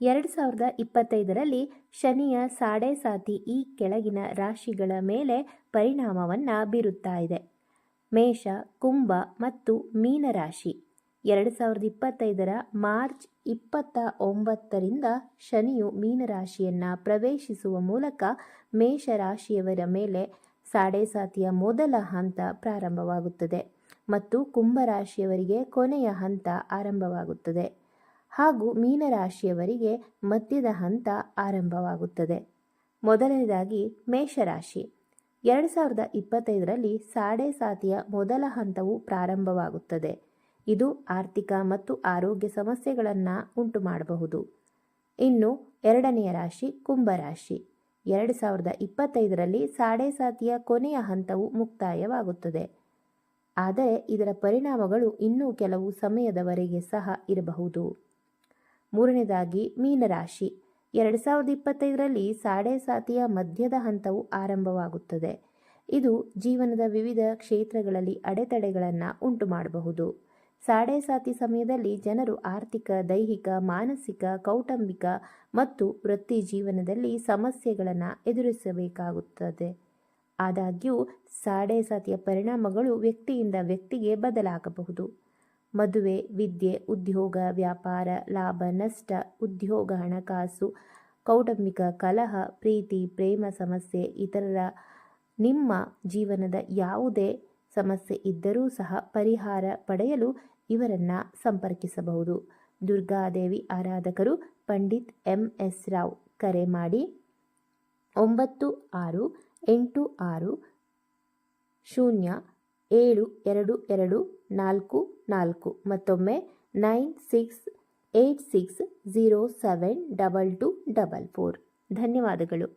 ಎರಡು ಸಾವಿರದ ಇಪ್ಪತ್ತೈದರಲ್ಲಿ ಶನಿಯ ಸಾಡೆ ಸಾತಿ ಈ ಕೆಳಗಿನ ರಾಶಿಗಳ ಮೇಲೆ ಪರಿಣಾಮವನ್ನು ಬೀರುತ್ತಾ ಇದೆ. ಮೇಷ, ಕುಂಭ ಮತ್ತು ಮೀನರಾಶಿ. ಎರಡು ಸಾವಿರದ ಇಪ್ಪತ್ತೈದರ ಮಾರ್ಚ್ ಇಪ್ಪತ್ತ ಒಂಬತ್ತರಿಂದ ಶನಿಯು ಮೀನರಾಶಿಯನ್ನು ಪ್ರವೇಶಿಸುವ ಮೂಲಕ ಮೇಷರಾಶಿಯವರ ಮೇಲೆ ಸಾತಿಯ ಮೊದಲ ಹಂತ ಪ್ರಾರಂಭವಾಗುತ್ತದೆ ಮತ್ತು ಕುಂಭರಾಶಿಯವರಿಗೆ ಕೊನೆಯ ಹಂತ ಆರಂಭವಾಗುತ್ತದೆ. ಹಾಗೂ ಮೀನರಾಶಿಯವರಿಗೆ ಮಧ್ಯದ ಹಂತ ಆರಂಭವಾಗುತ್ತದೆ. ಮೊದಲನೇದಾಗಿ ಮೇಷರಾಶಿ. ಎರಡು ಸಾವಿರದ ಇಪ್ಪತ್ತೈದರಲ್ಲಿ ಸಾಡೆ ಸಾತಿಯ ಮೊದಲ ಹಂತವು ಪ್ರಾರಂಭವಾಗುತ್ತದೆ. ಇದು ಆರ್ಥಿಕ ಮತ್ತು ಆರೋಗ್ಯ ಸಮಸ್ಯೆಗಳನ್ನು ಉಂಟು ಮಾಡಬಹುದು ಇನ್ನು ಎರಡನೆಯ ರಾಶಿ ಕುಂಭರಾಶಿ. ಎರಡು ಸಾವಿರದ ಇಪ್ಪತ್ತೈದರಲ್ಲಿ ಸಾಡೆ ಸಾತಿಯ ಕೊನೆಯ ಹಂತವು ಮುಕ್ತಾಯವಾಗುತ್ತದೆ. ಆದರೆ ಇದರ ಪರಿಣಾಮಗಳು ಇನ್ನೂ ಕೆಲವು ಸಮಯದವರೆಗೆ ಸಹ ಇರಬಹುದು. ಮೂರನೇದಾಗಿ ಮೀನರಾಶಿ. ಎರಡು ಸಾವಿರದ ಇಪ್ಪತ್ತೈದರಲ್ಲಿ ಸಾಡೆ ಸಾತಿಯ ಮಧ್ಯದ ಹಂತವು ಆರಂಭವಾಗುತ್ತದೆ. ಇದು ಜೀವನದ ವಿವಿಧ ಕ್ಷೇತ್ರಗಳಲ್ಲಿ ಅಡೆತಡೆಗಳನ್ನು ಉಂಟು ಮಾಡಬಹುದು ಸಾಡೆ ಸಾತಿ ಸಮಯದಲ್ಲಿ ಜನರು ಆರ್ಥಿಕ, ದೈಹಿಕ, ಮಾನಸಿಕ, ಕೌಟುಂಬಿಕ ಮತ್ತು ವೃತ್ತಿ ಜೀವನದಲ್ಲಿ ಸಮಸ್ಯೆಗಳನ್ನು ಎದುರಿಸಬೇಕಾಗುತ್ತದೆ. ಆದಾಗ್ಯೂ ಸಾಡೆ ಸಾತಿಯ ಪರಿಣಾಮಗಳು ವ್ಯಕ್ತಿಯಿಂದ ವ್ಯಕ್ತಿಗೆ ಬದಲಾಗಬಹುದು. ಮದುವೆ, ವಿದ್ಯೆ, ಉದ್ಯೋಗ, ವ್ಯಾಪಾರ, ಲಾಭ, ನಷ್ಟ, ಉದ್ಯೋಗ, ಹಣಕಾಸು, ಕೌಟುಂಬಿಕ ಕಲಹ, ಪ್ರೀತಿ, ಪ್ರೇಮ ಸಮಸ್ಯೆ ಇತರರ ನಿಮ್ಮ ಜೀವನದ ಯಾವುದೇ ಸಮಸ್ಯೆ ಇದ್ದರೂ ಸಹ ಪರಿಹಾರ ಪಡೆಯಲು ಇವರನ್ನು ಸಂಪರ್ಕಿಸಬಹುದು. ದುರ್ಗಾದೇವಿ ಆರಾಧಕರು ಪಂಡಿತ್ ಎಂ. ಎಸ್. ರಾವ್ ಕರೆ ಮಾಡಿ. ಒಂಬತ್ತು ಆರು ಎಂಟು ಆರು ಶೂನ್ಯ ಏಳು, ಎರಡು ಎರಡು, ನಾಲ್ಕು ನಾಲ್ಕು ಮತ್ತೊಮ್ಮೆ nine six eight six zero seven double two double four. ಧನ್ಯವಾದಗಳು.